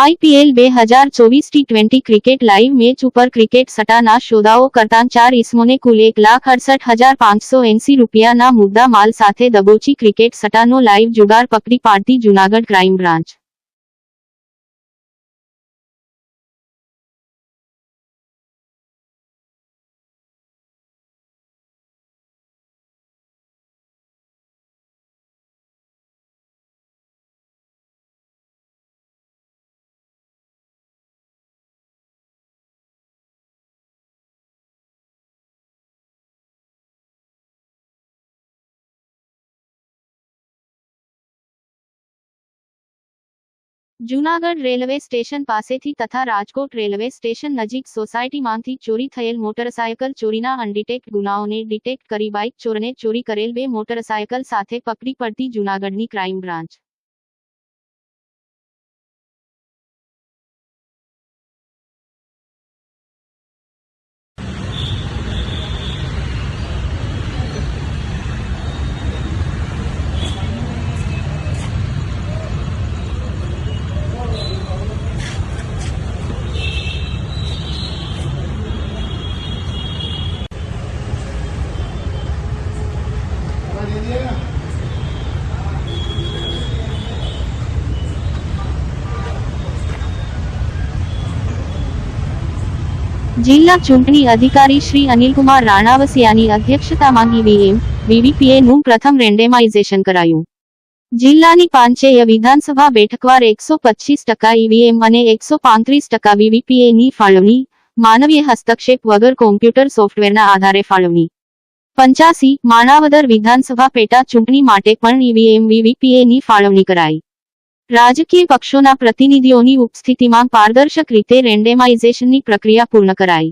IPL બે હજાર ચોવીસ T twenty cricket live match ઉપર ક્રિકેટ સટ્ટાના સોદાઓ કરતા ચાર ઇસમોને કુલ એક લાખ અડસઠ હજાર પાંચસો એંસી રૂપિયાના મુદ્દા માલ સાથે દબોચી ક્રિકેટ સટ્ટાનો લાઇવ જુગાર પકડી પાડતી Junagadh crime branch. Junagadh railway station પાસેથી તથા રાજકોટ રેલવે સ્ટેશન નજીક સોસાયટીમાંથી ચોરી થયેલ મોટરસાયકલ ચોરીના અનડિટેક્ટ ગુનાઓને ડિટેક્ટ કરી બાઇક ચોરને ચોરી કરેલ બે મોટરસાયકલ સાથે પકડી પડતી જૂનાગઢની ક્રાઇમ બ્રાન્ચ. જિલ્લા ચૂંટણી અધિકારી શ્રી અનિલકુમાર રાણાવસિયાની અધ્યક્ષતામાં ઈવીએમ વીવીપીએનું પ્રથમ રેન્ડેમાઇઝેશન કરાયું. જિલ્લાની પાંચેય વિધાનસભા બેઠકવાર એકસો પચીસ ટકા ઈવીએમ અને એકસો પાંત્રીસ ટકા વીવીપીએની ફાળવણી, માનવીય હસ્તક્ષેપ વગર કોમ્પ્યુટર સોફ્ટવેરના આધારે ફાળવણી. પંચાસી માણાવદર વિધાનસભા પેટા ચૂંટણી માટે પણ ઈવીએમ, વીવીપીએની ફાળવણી કરાઈ. રાજકીય પક્ષોના પ્રતિનિધિઓની ઉપસ્થિતિમાં પારદર્શક રીતે રેન્ડેમાઇઝેશનની પ્રક્રિયા પૂર્ણ કરાઈ.